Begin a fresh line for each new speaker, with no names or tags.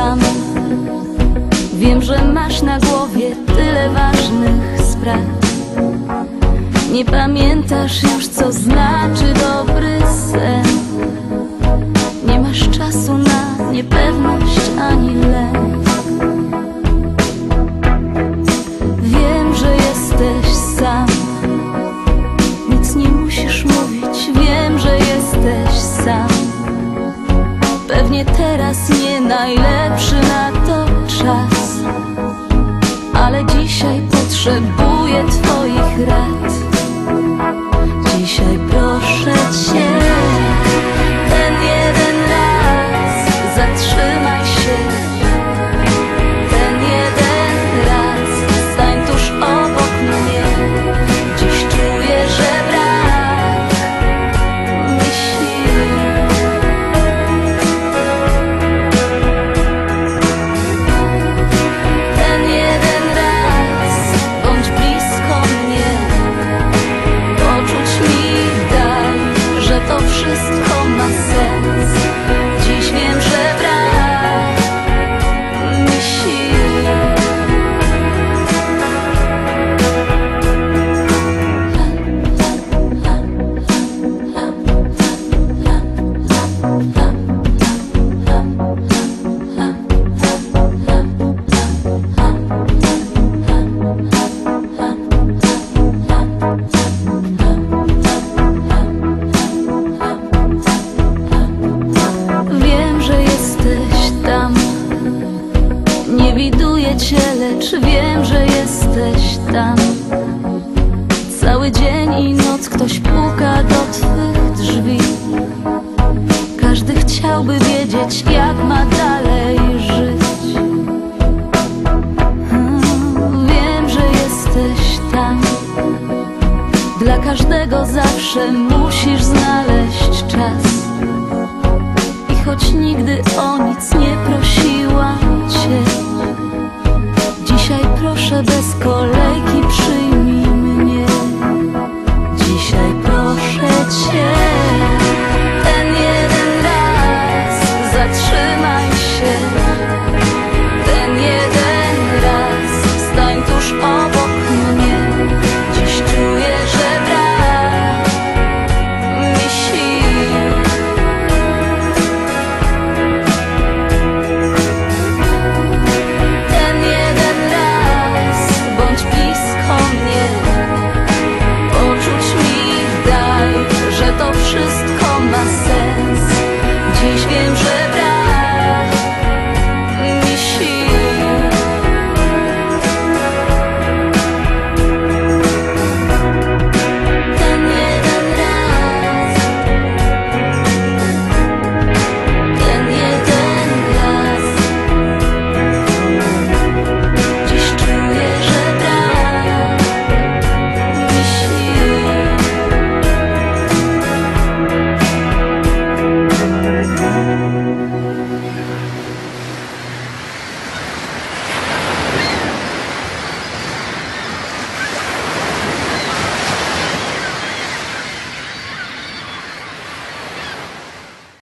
sam Wiem, że masz na głowie tyle ważnych spraw. Nie pamiętasz już, co znaczy dobry sen. Nie masz czasu na niepewność ani lek najlepszy na wiedzieć, jak ma dalej żyć. Hmm, wiem, że jesteś tam. Dla każdego zawsze musisz znaleźć czas. I choć nigdy o nic nie prosiłam cię, dzisiaj proszę bez kolejki przyjmij mnie. Dzisiaj proszę cię.